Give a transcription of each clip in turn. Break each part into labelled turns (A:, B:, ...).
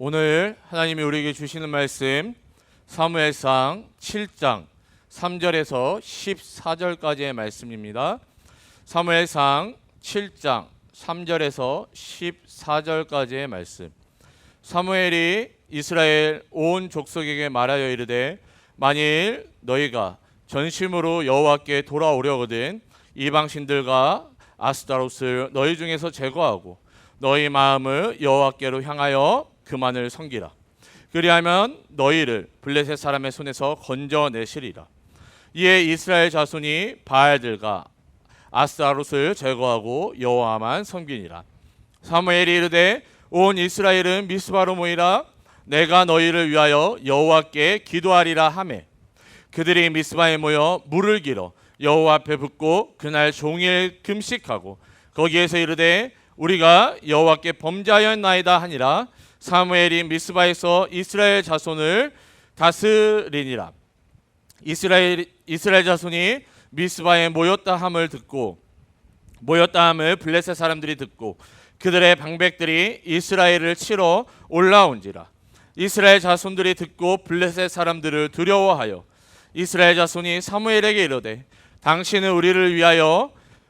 A: 오늘 하나님이 우리에게 주시는 말씀 사무엘상 7장 3절에서 14절까지의 말씀입니다. 사무엘상 7장 3절에서 14절까지의 말씀. 사무엘이 이스라엘 온 족속에게 말하여 이르되 만일 너희가 전심으로 여호와께 돌아오려거든 이방신들과 아스타롯을 너희 중에서 제거하고 너희 마음을 여호와께로 향하여 그만을 섬기라. 그리하면 너희를 블레셋 사람의 손에서 건져내시리라. 이에 이스라엘 자손이 바알들과 아스타롯을 제거하고 여호와만 섬기니라. 사무엘이 이르되 온 이스라엘은 미스바로 모이라 내가 너희를 위하여 여호와께 기도하리라 하매 그들이 미스바에 모여 물을 길어 여호와 앞에 붓고 그날 종일 금식하고 거기에서 이르되 우리가 여호와께 범죄하였나이다 하니라 사무엘이 미스바에서 이스라엘 자손을 다스리니라. 이스라엘 이스라엘 자손이 미스바에 모였다 함을 듣고 모였다 함을 블레셋 사람들이 듣고 그들의 방백들이 이스라엘을 치러 올라온지라. 이스라엘 자손들이 듣고 블레셋 사람들을 두려워하여 이스라엘 자손이 사무엘에게 이르되 당신은 우리를 위하여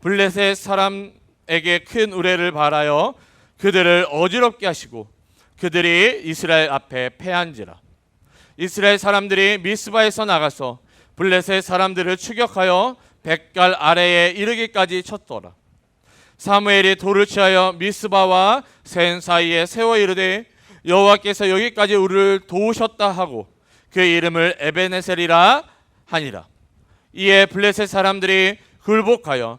A: 블레셋 사람에게 큰 우레를 발하여 그들을 어지럽게 하시고 그들이 이스라엘 앞에 패한지라 이스라엘 사람들이 미스바에서 나가서 블레셋 사람들을 추격하여 백갈 아래에 이르기까지 쳤더라 사무엘이 돌을 취하여 미스바와 센 사이에 세워 이르되 여호와께서 여기까지 우리를 도우셨다 하고 그 이름을 에베네셀이라 하니라. 이에 블레셋 사람들이 굴복하여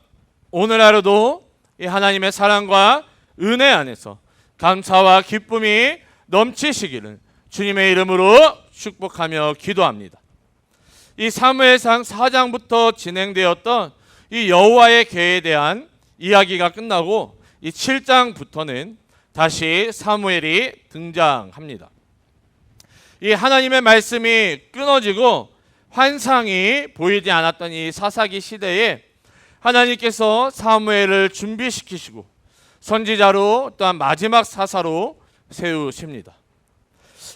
A: 오늘 하루도 이 하나님의 사랑과 은혜 안에서 감사와 기쁨이 넘치시기를 주님의 이름으로 축복하며 기도합니다. 이 사무엘상 4장부터 진행되었던 이 여호와의 계에 대한 이야기가 끝나고 이 7장부터는 다시 사무엘이 등장합니다. 이 하나님의 말씀이 끊어지고 환상이 보이지 않았던 이 사사기 시대에 하나님께서 사무엘을 준비시키시고 선지자로 또한 마지막 사사로 세우십니다.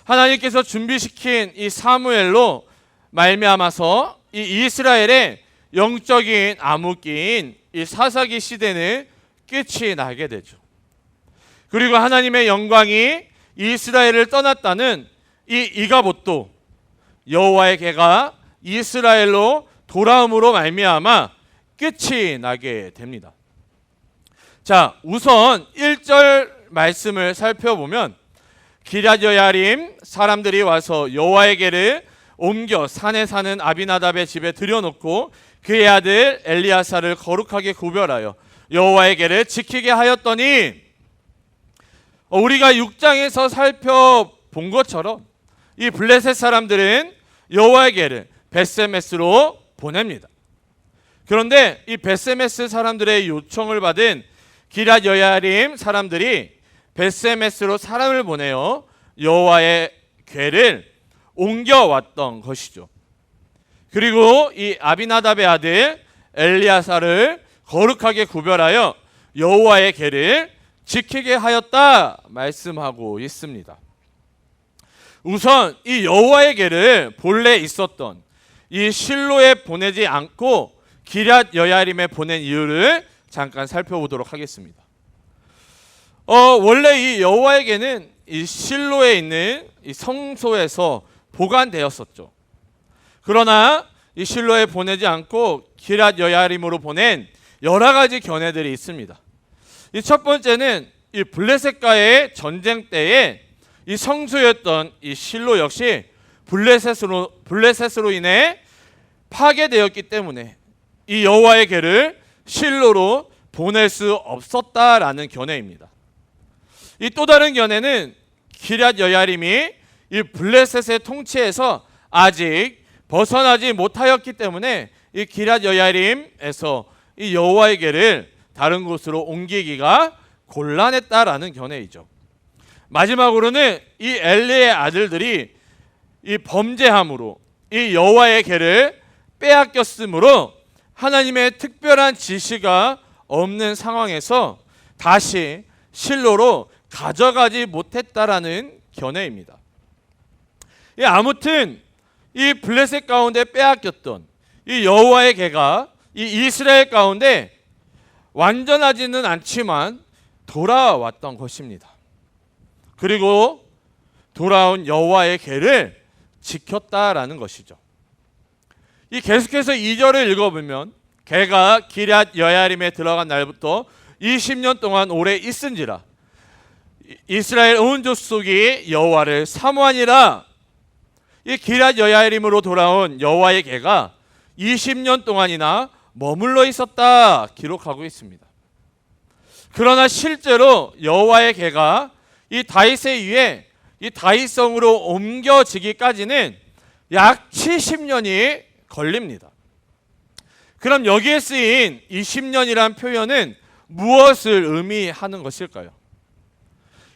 A: 하나님께서 준비시킨 이 사무엘로 말미암아서 이 이스라엘의 영적인 암흑기인 이 사사기 시대는 끝이 나게 되죠. 그리고 하나님의 영광이 이스라엘을 떠났다는 이 이가봇도 여호와의 개가 이스라엘로 돌아옴으로 말미암아 끝이 나게 됩니다. 자, 우선 1절 말씀을 살펴보면 기랴여야림 사람들이 와서 여호와의 개를 옮겨 산에 사는 아비나답의 집에 들여놓고 그의 아들 엘리야사를 거룩하게 구별하여 여호와의 개를 지키게 하였더니 어, 우리가 6장에서 살펴본 것처럼 이 블레셋 사람들은 여호와의 개를 베세메스로 보냅니다. 그런데 이 베세메스 사람들의 요청을 받은 기랏 여야림 사람들이 베세메스로 사람을 보내어 여호와의 괴를 옮겨왔던 것이죠. 그리고 이 아비나답의 아들 엘리야사를 거룩하게 구별하여 여호와의 괴를 지키게 하였다 말씀하고 있습니다. 우선 이 여호와의 괴를 본래 있었던 이 실로에 보내지 않고 기랏 여야림에 보낸 이유를 잠깐 살펴보도록 하겠습니다. 어, 원래 이 여호와에게는 이 실로에 있는 이 성소에서 보관되었었죠. 그러나 이 실로에 보내지 않고 기랏 여야림으로 보낸 여러 가지 견해들이 있습니다. 이 첫 번째는 이 블레셋과의 전쟁 때에 이 성소였던 이 실로 역시 블레셋으로 블레셋으로 인해 파괴되었기 때문에 이 여호와의 개를 실로로 보낼 수 없었다라는 견해입니다. 이 또 다른 견해는 기랏 여야림이 이 블레셋의 통치에서 아직 벗어나지 못하였기 때문에 이 기랏 여야림에서 이 여호와의 개를 다른 곳으로 옮기기가 곤란했다라는 견해이죠. 마지막으로는 이 엘리의 아들들이 이 범죄함으로 이 여호와의 개를 빼앗겼으므로 하나님의 특별한 지시가 없는 상황에서 다시 실로로 가져가지 못했다라는 견해입니다. 예, 아무튼 이 블레셋 가운데 빼앗겼던 이 여호와의 개가 이 이스라엘 가운데 완전하지는 않지만 돌아왔던 것입니다. 그리고 돌아온 여호와의 개를 지켰다라는 것이죠. 이 계속해서 2절을 읽어보면 개가 기럇 여야림에 들어간 날부터 20년 동안 오래 있은지라 이- 이스라엘 온 족속이 여호와를 사모하니라 이 기럇 여야림으로 돌아온 여호와의 개가 20년 동안이나 머물러 있었다 기록하고 있습니다. 그러나 실제로 여호와의 개가 이 다윗의 위에 이 다윗성으로 옮겨지기까지는 약 70년이 걸립니다. 그럼 여기에 쓰인 20년이란 표현은 무엇을 의미하는 것일까요?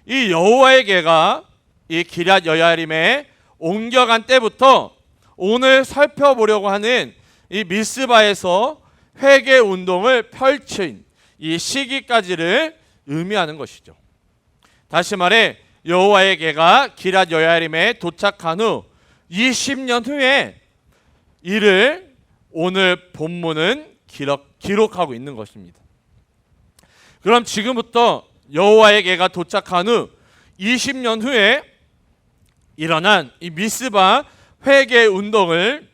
A: 이 여호와의 개가 이 기럇 여야림에 옮겨간 때부터 오늘 살펴보려고 하는 이 미스바에서 회개 운동을 펼친 이 시기까지를 의미하는 것이죠. 다시 말해 여호와의 개가 기럇 여야림에 도착한 후 20년 후에 이를 오늘 본문은 기록, 기록하고 있는 것입니다. 그럼 지금부터 여호와의 개가 도착한 후 20년 후에 일어난 이 미스바 회개 운동을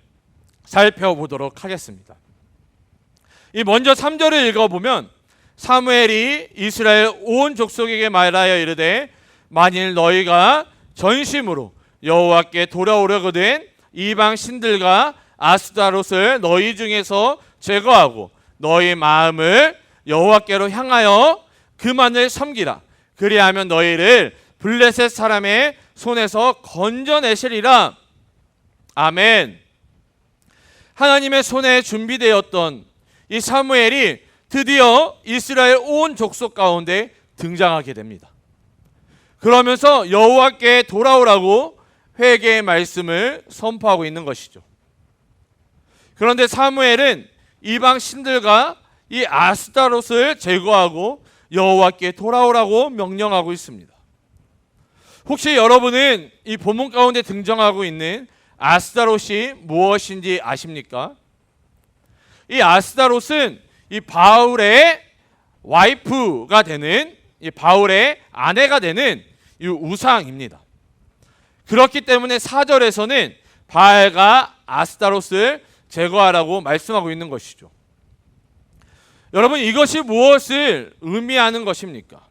A: 살펴보도록 하겠습니다. 이 먼저 3절을 읽어보면 사무엘이 이스라엘 온 족속에게 말하여 이르되 만일 너희가 전심으로 여호와께 돌아오려거든 이방 신들과 아스타롯을 너희 중에서 제거하고 너희 마음을 여호와께로 향하여 그만을 섬기라 그리하면 너희를 블레셋 사람의 손에서 건져내시리라 아멘 하나님의 손에 준비되었던 이 사무엘이 드디어 이스라엘 온 족속 가운데 등장하게 됩니다. 그러면서 여호와께 돌아오라고 회개의 말씀을 선포하고 있는 것이죠. 그런데 사무엘은 이방 신들과 이 아스타롯을 제거하고 여호와께 돌아오라고 명령하고 있습니다. 혹시 여러분은 이 본문 가운데 등장하고 있는 아스타롯이 무엇인지 아십니까? 이 아스타롯은 이 바울의 와이프가 되는 이 바울의 아내가 되는 이 우상입니다. 그렇기 때문에 사절에서는 바알과 아스타롯을 제거하라고 말씀하고 있는 것이죠. 여러분 이것이 무엇을 의미하는 것입니까?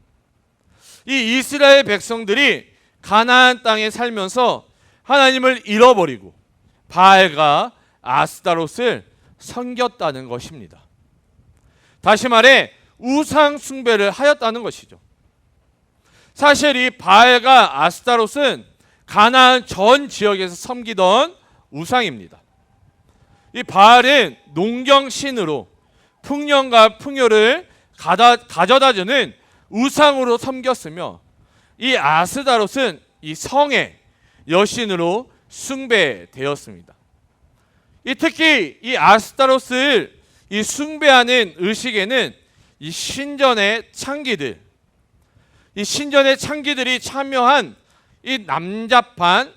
A: 이 이스라엘 백성들이 가나안 땅에 살면서 하나님을 잃어버리고 바알과 아스타롯을 섬겼다는 것입니다. 다시 말해 우상 숭배를 하였다는 것이죠. 사실 이 바알과 아스타롯은 가나안 전 지역에서 섬기던 우상입니다. 이 바알은 농경 신으로 풍년과 풍요를 가다, 가져다 주는 우상으로 섬겼으며 이 아스다롯은 이 성의 여신으로 숭배되었습니다. 이 특히 이 아스타롯을 이 숭배하는 의식에는 이 신전의 창기들, 이 신전의 창기들이 참여한 이 남자판,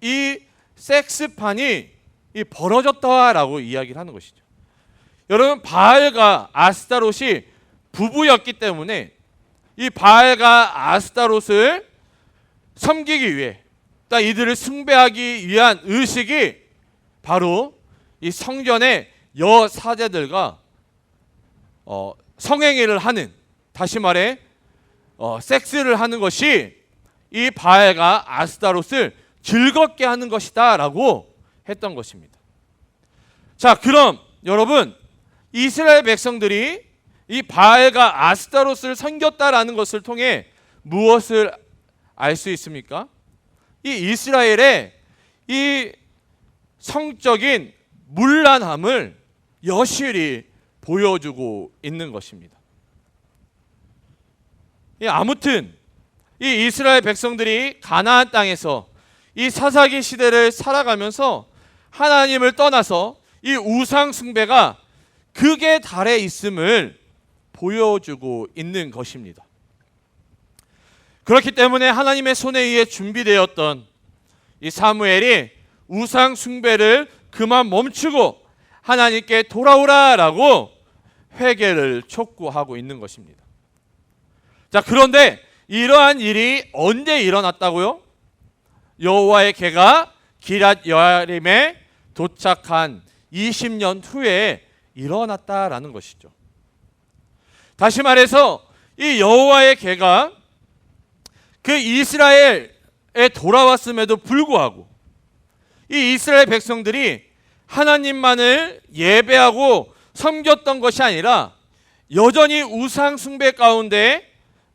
A: 이 섹스판이 이 벌어졌다라고 이야기를 하는 것이죠. 여러분 바알과 아스타롯이 부부였기 때문에 이 바알과 아스타롯을 섬기기 위해 딱 이들을 숭배하기 위한 의식이 바로 이 성전의 여 사제들과 어, 성행위를 하는 다시 말해 어, 섹스를 하는 것이 이 바알과 아스타롯을 즐겁게 하는 것이다라고 했던 것입니다. 자, 그럼 여러분 이스라엘 백성들이 이 바알과 아스타롯을 섬겼다라는 것을 통해 무엇을 알 수 있습니까? 이 이스라엘의 이 성적인 문란함을 여실히 보여주고 있는 것입니다. 예, 아무튼 이 이스라엘 백성들이 가나안 땅에서 이 사사기 시대를 살아가면서 하나님을 떠나서 이 우상 숭배가 극에 달해 있음을 보여주고 있는 것입니다. 그렇기 때문에 하나님의 손에 의해 준비되었던 이 사무엘이 우상 숭배를 그만 멈추고 하나님께 돌아오라라고 회개를 촉구하고 있는 것입니다. 자, 그런데 이러한 일이 언제 일어났다고요? 여호와의 개가 기랏 여아림에 도착한 20년 후에 일어났다라는 것이죠. 다시 말해서 이 여호와의 개가 그 이스라엘에 돌아왔음에도 불구하고 이 이스라엘 백성들이 하나님만을 예배하고 섬겼던 것이 아니라 여전히 우상 숭배 가운데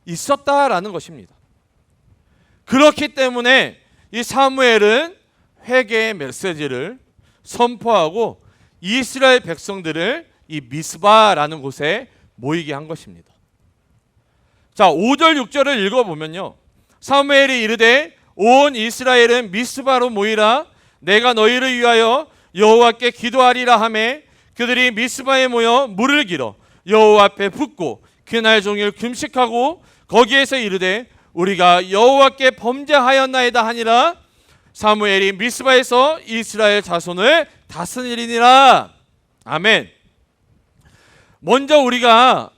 A: 있었다라는 것입니다. 그렇기 때문에 이 사무엘은 회개의 메시지를 선포하고 이스라엘 백성들을 이 미스바라는 곳에 모이게 한 것입니다. 자, 5절 6절을 읽어 보면요. 사무엘이 이르되 온 이스라엘은 미스바로 모이라 내가 너희를 위하여 여호와께 기도하리라 하매 그들이 미스바에 모여 물을 길어 여호와 앞에 붓고 그날 종일 금식하고 거기에서 이르되 우리가 여호와께 범죄하였나이다 하니라 사무엘이 미스바에서 이스라엘 자손을 다스리니라 아멘. 먼저 우리가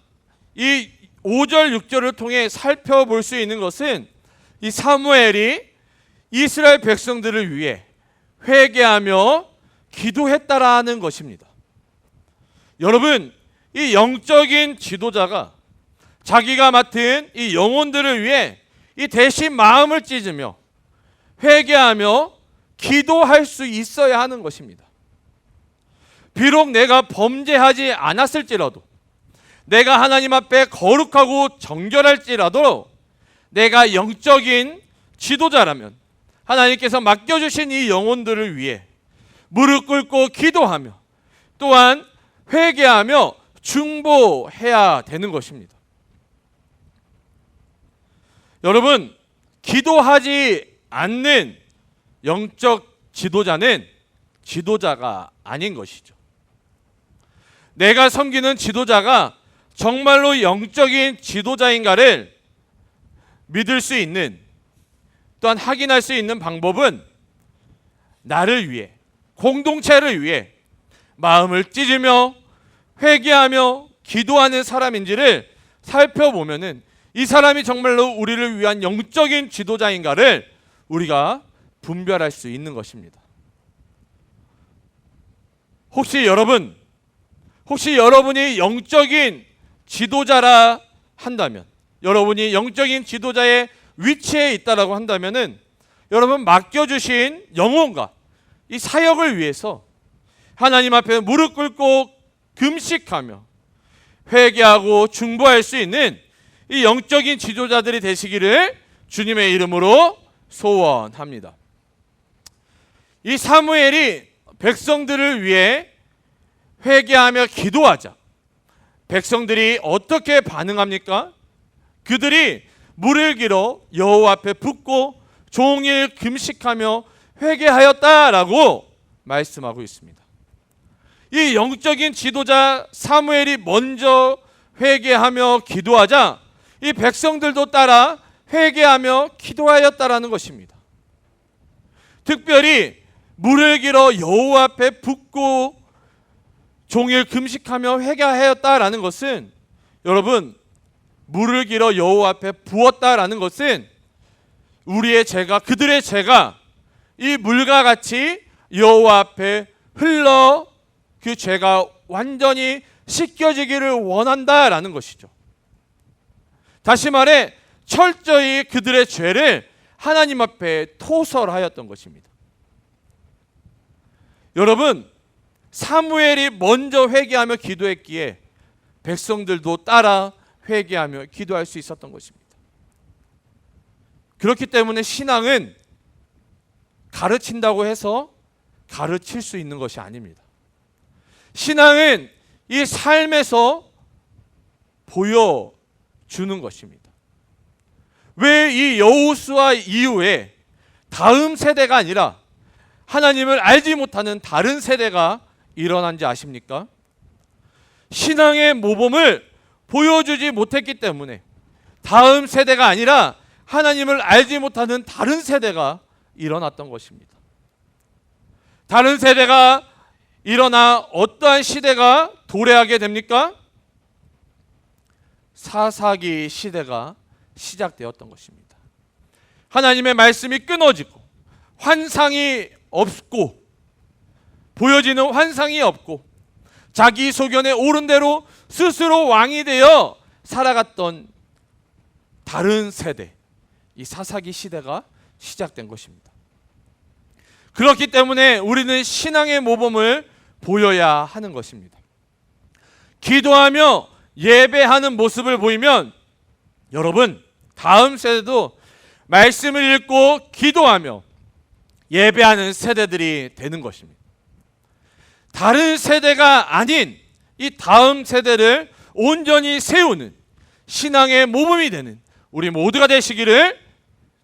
A: 이 5절 6절을 통해 살펴볼 수 있는 것은 이 사무엘이 이스라엘 백성들을 위해 회개하며 기도했다라는 것입니다. 여러분, 이 영적인 지도자가 자기가 맡은 이 영혼들을 위해 이 대신 마음을 찢으며 회개하며 기도할 수 있어야 하는 것입니다. 비록 내가 범죄하지 않았을지라도 내가 하나님 앞에 거룩하고 정결할지라도 내가 영적인 지도자라면 하나님께서 맡겨주신 이 영혼들을 위해 무릎 꿇고 기도하며 또한 회개하며 중보해야 되는 것입니다. 여러분, 기도하지 않는 영적 지도자는 지도자가 아닌 것이죠. 내가 섬기는 지도자가 정말로 영적인 지도자인가를 믿을 수 있는 또한 확인할 수 있는 방법은 나를 위해 공동체를 위해 마음을 찢으며 회개하며 기도하는 사람인지를 살펴보면은 이 사람이 정말로 우리를 위한 영적인 지도자인가를 우리가 분별할 수 있는 것입니다. 혹시 여러분 혹시 여러분이 영적인 지도자라 한다면 여러분이 영적인 지도자의 위치에 있다라고 한다면은 여러분 맡겨주신 영혼과 이 사역을 위해서 하나님 앞에 무릎 꿇고 금식하며 회개하고 중보할 수 있는 이 영적인 지도자들이 되시기를 주님의 이름으로 소원합니다. 이 사무엘이 백성들을 위해 회개하며 기도하자. 백성들이 어떻게 반응합니까? 그들이 물을 길어 여호와 앞에 붓고 종일 금식하며 회개하였다라고 말씀하고 있습니다. 이 영적인 지도자 사무엘이 먼저 회개하며 기도하자 이 백성들도 따라 회개하며 기도하였다라는 것입니다. 특별히 물을 길어 여호와 앞에 붓고 종일 금식하며 회개하였다라는 것은 여러분 물을 길어 여호와 앞에 부었다라는 것은 우리의 죄가 그들의 죄가 이 물과 같이 여호와 앞에 흘러 그 죄가 완전히 씻겨지기를 원한다라는 것이죠. 다시 말해 철저히 그들의 죄를 하나님 앞에 토설하였던 것입니다. 여러분 사무엘이 먼저 회개하며 기도했기에 백성들도 따라 회개하며 기도할 수 있었던 것입니다. 그렇기 때문에 신앙은 가르친다고 해서 가르칠 수 있는 것이 아닙니다. 신앙은 이 삶에서 보여주는 것입니다. 왜 이 여호수아 이후에 다음 세대가 아니라 하나님을 알지 못하는 다른 세대가 일어난지 아십니까? 신앙의 모범을 보여주지 못했기 때문에 다음 세대가 아니라 하나님을 알지 못하는 다른 세대가 일어났던 것입니다. 다른 세대가 일어나 어떠한 시대가 도래하게 됩니까? 사사기 시대가 시작되었던 것입니다. 하나님의 말씀이 끊어지고 환상이 없고 보여지는 환상이 없고 자기 소견에 옳은 대로 스스로 왕이 되어 살아갔던 다른 세대 이 사사기 시대가 시작된 것입니다. 그렇기 때문에 우리는 신앙의 모범을 보여야 하는 것입니다. 기도하며 예배하는 모습을 보이면 여러분 다음 세대도 말씀을 읽고 기도하며 예배하는 세대들이 되는 것입니다. 다른 세대가 아닌 이 다음 세대를 온전히 세우는 신앙의 모범이 되는 우리 모두가 되시기를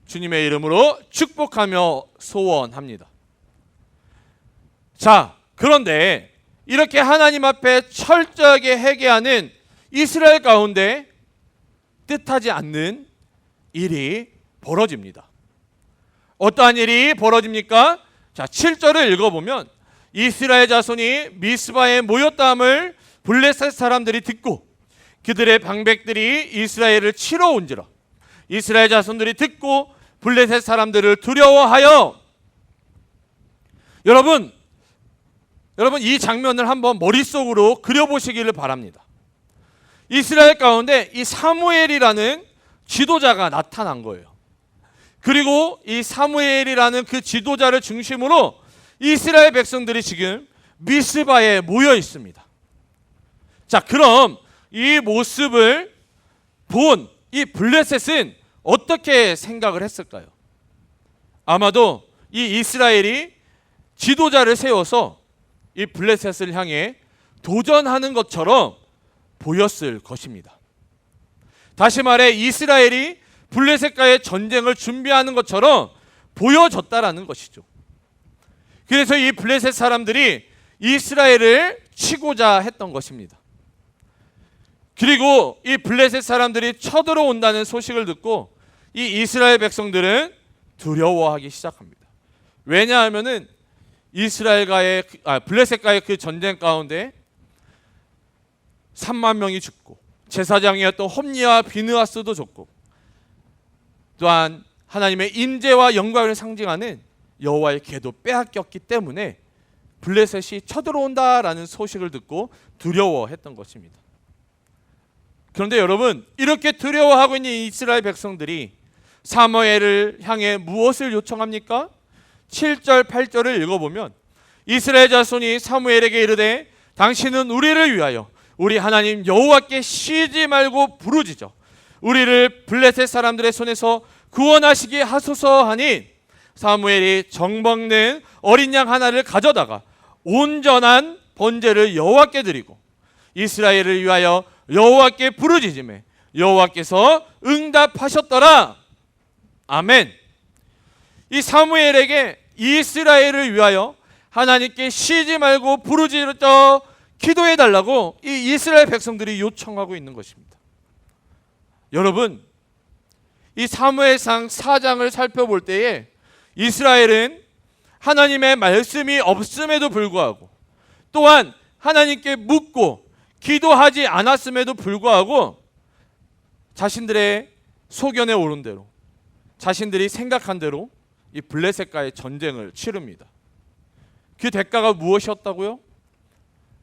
A: 주님의 이름으로 축복하며 소원합니다. 자, 그런데 이렇게 하나님 앞에 철저하게 회개하는 이스라엘 가운데 뜻하지 않는 일이 벌어집니다. 어떠한 일이 벌어집니까? 자, 7절을 읽어보면 이스라엘 자손이 미스바에 모였다함을 블레셋 사람들이 듣고 그들의 방백들이 이스라엘을 치러 온지라 이스라엘 자손들이 듣고 블레셋 사람들을 두려워하여 여러분 여러분 이 장면을 한번 머릿속으로 그려보시기를 바랍니다. 이스라엘 가운데 이 사무엘이라는 지도자가 나타난 거예요. 그리고 이 사무엘이라는 그 지도자를 중심으로 이스라엘 백성들이 지금 미스바에 모여 있습니다. 자, 그럼 이 모습을 본 이 블레셋은 어떻게 생각을 했을까요? 아마도 이 이스라엘이 지도자를 세워서 이 블레셋을 향해 도전하는 것처럼 보였을 것입니다. 다시 말해 이스라엘이 블레셋과의 전쟁을 준비하는 것처럼 보여졌다라는 것이죠. 그래서 이 블레셋 사람들이 이스라엘을 치고자 했던 것입니다. 그리고 이 블레셋 사람들이 쳐들어온다는 소식을 듣고 이 이스라엘 백성들은 두려워하기 시작합니다. 왜냐하면은 이스라엘과의 그- 아, 블레셋과의 그 전쟁 가운데 3만 명이 죽고 제사장이었던 홈니와 비느하스도 죽고 또한 하나님의 임재와 영광을 상징하는 여호와의 계도 빼앗겼기 때문에 블레셋이 쳐들어온다라는 소식을 듣고 두려워했던 것입니다. 그런데 여러분 이렇게 두려워하고 있는 이스라엘 백성들이 사무엘을 향해 무엇을 요청합니까? 7절 8절을 읽어보면 이스라엘 자손이 사무엘에게 이르되 당신은 우리를 위하여 우리 하나님 여호와께 쉬지 말고 부르짖어 우리를 블레셋 사람들의 손에서 구원하시게 하소서 하니 사무엘이 정먹는 어린 양 하나를 가져다가 온전한 번제를 여호와께 드리고 이스라엘을 위하여 여호와께 부르짖음에 여호와께서 응답하셨더라. 아멘. 이 사무엘에게 이스라엘을 위하여 하나님께 쉬지 말고 부르짖어 기도해 달라고 이 이스라엘 백성들이 요청하고 있는 것입니다. 여러분, 이 사무엘상 4장을 살펴볼 때에 이스라엘은 하나님의 말씀이 없음에도 불구하고 또한 하나님께 묻고 기도하지 않았음에도 불구하고 자신들의 소견에 오른 대로 자신들이 생각한 대로 이 블레셋과의 전쟁을 치릅니다. 그 대가가 무엇이었다고요?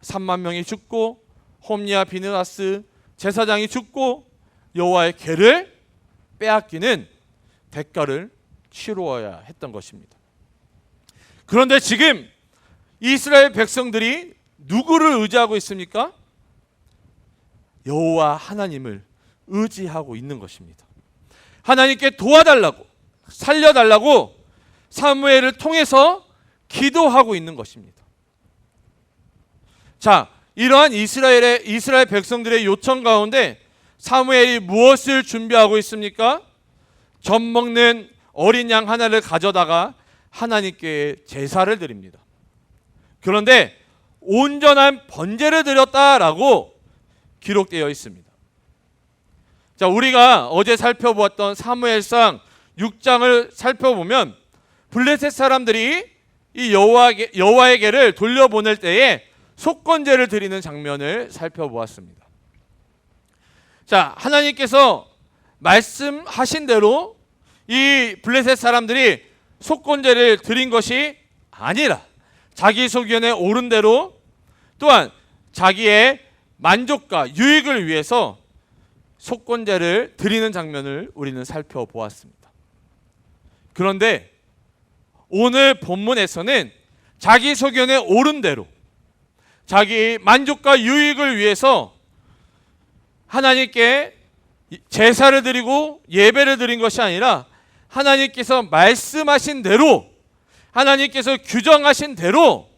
A: 3만 명이 죽고 홈리아 비느하스 제사장이 죽고 여호와의 개를 빼앗기는 대가를 치루어야 했던 것입니다. 그런데 지금 이스라엘 백성들이 누구를 의지하고 있습니까? 여호와 하나님을 의지하고 있는 것입니다. 하나님께 도와달라고 살려달라고 사무엘을 통해서 기도하고 있는 것입니다. 자, 이러한 이스라엘의 이스라엘 백성들의 요청 가운데 사무엘이 무엇을 준비하고 있습니까? 젖 먹는 어린 양 하나를 가져다가 하나님께 제사를 드립니다. 그런데 온전한 번제를 드렸다라고 기록되어 있습니다. 자, 우리가 어제 살펴보았던 사무엘상 6장을 살펴보면 블레셋 사람들이 이 여호와에게, 여호와에게를 돌려보낼 때에 속건제를 드리는 장면을 살펴보았습니다. 자, 하나님께서 말씀하신 대로 이 블레셋 사람들이 속건제를 드린 것이 아니라 자기 소견에 옳은 대로 또한 자기의 만족과 유익을 위해서 속건제를 드리는 장면을 우리는 살펴보았습니다. 그런데 오늘 본문에서는 자기 소견에 옳은 대로 자기 만족과 유익을 위해서 하나님께 제사를 드리고 예배를 드린 것이 아니라 하나님께서 말씀하신 대로 하나님께서 규정하신 대로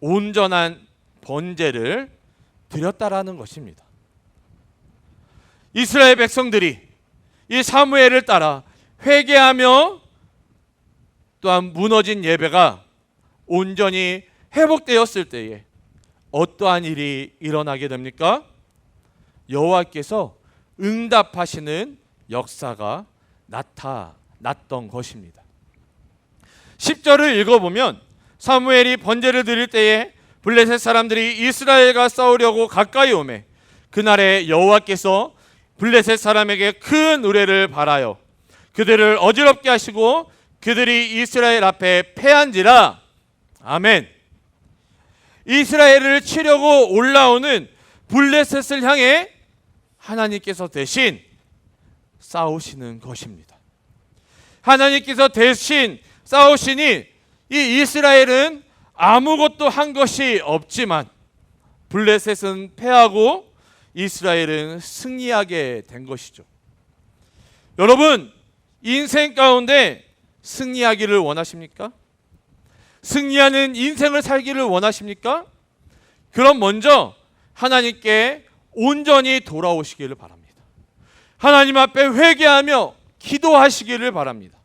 A: 온전한 번제를 드렸다라는 것입니다. 이스라엘 백성들이 이 사무엘을 따라 회개하며 또한 무너진 예배가 온전히 회복되었을 때에 어떠한 일이 일어나게 됩니까? 여호와께서 응답하시는 역사가 나타났던 것입니다. 10절을 읽어보면 사무엘이 번제를 드릴 때에 블레셋 사람들이 이스라엘과 싸우려고 가까이 오매 그날에 여호와께서 블레셋 사람에게 큰 의뢰를 바라여 그들을 어지럽게 하시고 그들이 이스라엘 앞에 패한지라 아멘. 이스라엘을 치려고 올라오는 블레셋을 향해 하나님께서 대신 싸우시는 것입니다. 하나님께서 대신 싸우시니 이 이스라엘은 아무것도 한 것이 없지만 블레셋은 패하고 이스라엘은 승리하게 된 것이죠. 여러분, 인생 가운데 승리하기를 원하십니까? 승리하는 인생을 살기를 원하십니까? 그럼 먼저 하나님께 온전히 돌아오시기를 바랍니다. 하나님 앞에 회개하며 기도하시기를 바랍니다.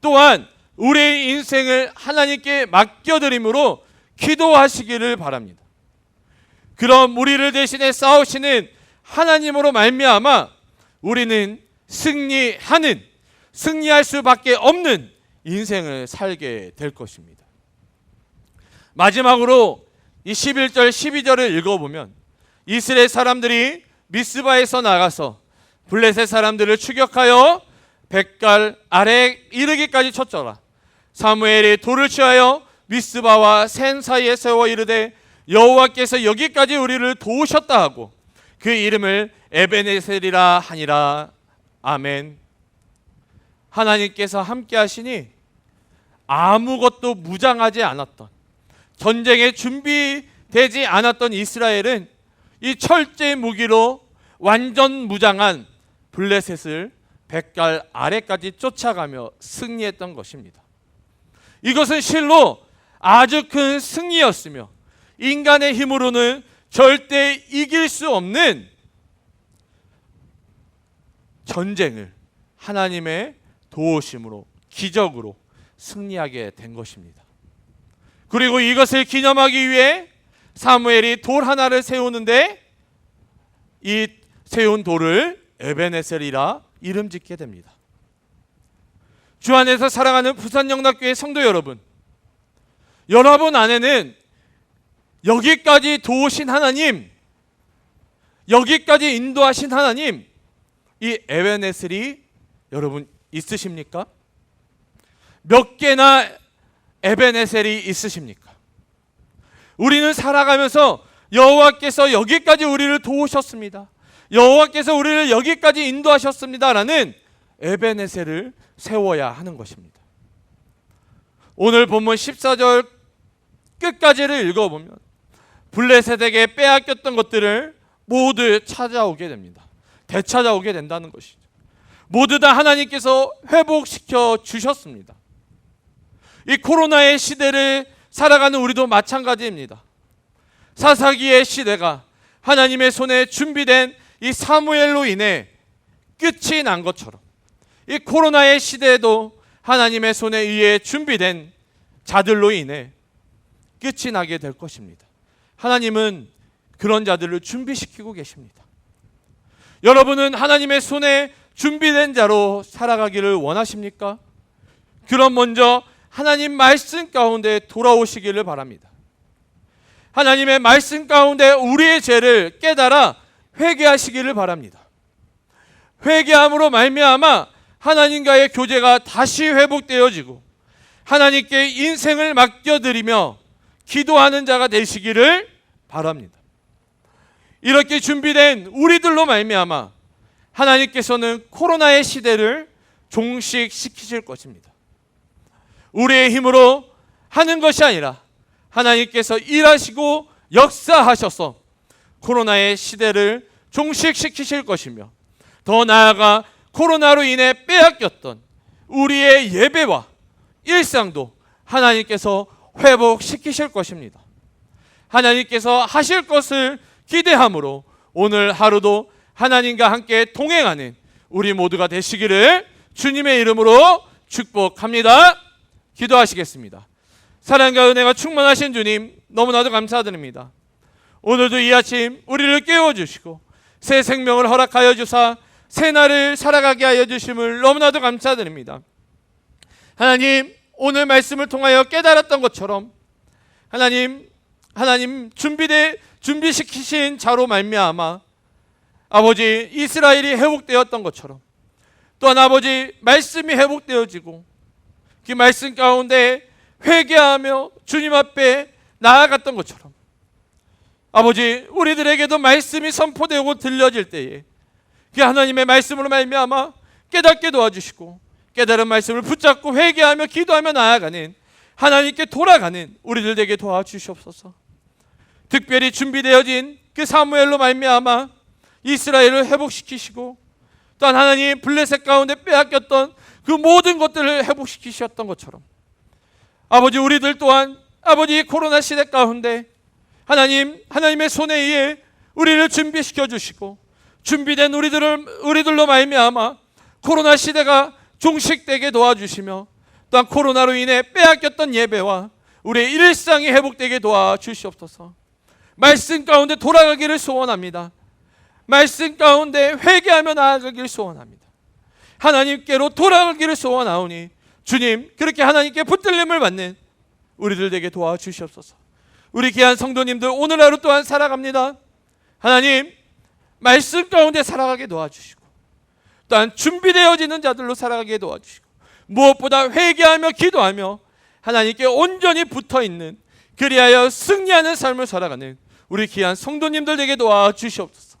A: 또한 우리의 인생을 하나님께 맡겨드림으로 기도하시기를 바랍니다. 그럼 우리를 대신해 싸우시는 하나님으로 말미암아 우리는 승리하는 승리할 수밖에 없는 인생을 살게 될 것입니다. 마지막으로 이 11절 12절을 읽어보면 이스라엘 사람들이 미스바에서 나가서 블레셋 사람들을 추격하여 백갈 아래 이르기까지 쳤더라. 사무엘이 돌을 취하여 미스바와 센 사이에 세워 이르되 여호와께서 여기까지 우리를 도우셨다 하고 그 이름을 에베네셀이라 하니라. 아멘. 하나님께서 함께 하시니 아무것도 무장하지 않았던 전쟁에 준비되지 않았던 이스라엘은 이 철제 무기로 완전 무장한 블레셋을 백갈 아래까지 쫓아가며 승리했던 것입니다. 이것은 실로 아주 큰 승리였으며 인간의 힘으로는 절대 이길 수 없는 전쟁을 하나님의 도우심으로 기적으로 승리하게 된 것입니다. 그리고 이것을 기념하기 위해 사무엘이 돌 하나를 세우는데 이 세운 돌을 에베네셀이라 이름 짓게 됩니다. 주 안에서 사랑하는 부산 영락교회 성도 여러분, 여러분 안에는 여기까지 도우신 하나님, 여기까지 인도하신 하나님, 이 에베네셀이 여러분 있으십니까? 몇 개나 에베네셀이 있으십니까? 우리는 살아가면서 여호와께서 여기까지 우리를 도우셨습니다. 여호와께서 우리를 여기까지 인도하셨습니다라는 에베네셀을 세워야 하는 것입니다. 오늘 본문 14절 끝까지를 읽어보면 블레셋에게 빼앗겼던 것들을 모두 찾아오게 됩니다. 되찾아오게 된다는 것이죠. 모두 다 하나님께서 회복시켜 주셨습니다. 이 코로나의 시대를 살아가는 우리도 마찬가지입니다. 사사기의 시대가 하나님의 손에 준비된 이 사무엘로 인해 끝이 난 것처럼 이 코로나의 시대에도 하나님의 손에 의해 준비된 자들로 인해 끝이 나게 될 것입니다. 하나님은 그런 자들을 준비시키고 계십니다. 여러분은 하나님의 손에 준비된 자로 살아가기를 원하십니까? 그럼 먼저 하나님 말씀 가운데 돌아오시기를 바랍니다. 하나님의 말씀 가운데 우리의 죄를 깨달아 회개하시기를 바랍니다. 회개함으로 말미암아 하나님과의 교제가 다시 회복되어지고 하나님께 인생을 맡겨드리며 기도하는 자가 되시기를 바랍니다. 이렇게 준비된 우리들로 말미암아 하나님께서는 코로나의 시대를 종식시키실 것입니다. 우리의 힘으로 하는 것이 아니라 하나님께서 일하시고 역사하셔서 코로나의 시대를 종식시키실 것이며 더 나아가 코로나로 인해 빼앗겼던 우리의 예배와 일상도 하나님께서 회복시키실 것입니다. 하나님께서 하실 것을 기대함으로 오늘 하루도 하나님과 함께 동행하는 우리 모두가 되시기를 주님의 이름으로 축복합니다. 기도하시겠습니다. 사랑과 은혜가 충만하신 주님 너무나도 감사드립니다. 오늘도 이 아침 우리를 깨워 주시고 새 생명을 허락하여 주사 새 날을 살아가게 하여 주심을 너무나도 감사드립니다. 하나님 오늘 말씀을 통하여 깨달았던 것처럼 하나님 하나님 준비돼 준비시키신 자로 말미암아 아버지 이스라엘이 회복되었던 것처럼 또한 아버지 말씀이 회복되어지고 그 말씀 가운데 회개하며 주님 앞에 나아갔던 것처럼 아버지 우리들에게도 말씀이 선포되고 들려질 때에 그 하나님의 말씀으로 말미암아 깨닫게 도와주시고 깨달은 말씀을 붙잡고 회개하며 기도하며 나아가는 하나님께 돌아가는 우리들 되게 도와주시옵소서. 특별히 준비되어진 그 사무엘로 말미암아 이스라엘을 회복시키시고 또한 하나님 블레셋 가운데 빼앗겼던 그 모든 것들을 회복시키셨던 것처럼 아버지 우리들 또한 아버지 코로나 시대 가운데 하나님 하나님의 손에 의해 우리를 준비시켜 주시고 준비된 우리들을 우리들로 말미암아 코로나 시대가 종식되게 도와주시며 또한 코로나로 인해 빼앗겼던 예배와 우리의 일상이 회복되게 도와주시옵소서. 말씀 가운데 돌아가기를 소원합니다. 말씀 가운데 회개하며 나아가기를 소원합니다. 하나님께로 돌아가기를 소원하오니 주님 그렇게 하나님께 붙들림을 받는 우리들 되게 도와주시옵소서. 우리 귀한 성도님들 오늘 하루 또한 살아갑니다. 하나님 말씀 가운데 살아가게 도와주시고 또한 준비되어지는 자들로 살아가게 도와주시고 무엇보다 회개하며 기도하며 하나님께 온전히 붙어 있는 그리하여 승리하는 삶을 살아가는 우리 귀한 성도님들 되게 도와주시옵소서.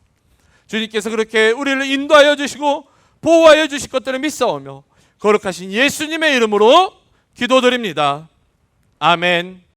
A: 주님께서 그렇게 우리를 인도하여 주시고 보호하여 주실 것들을 믿사오며 거룩하신 예수님의 이름으로 기도드립니다. 아멘.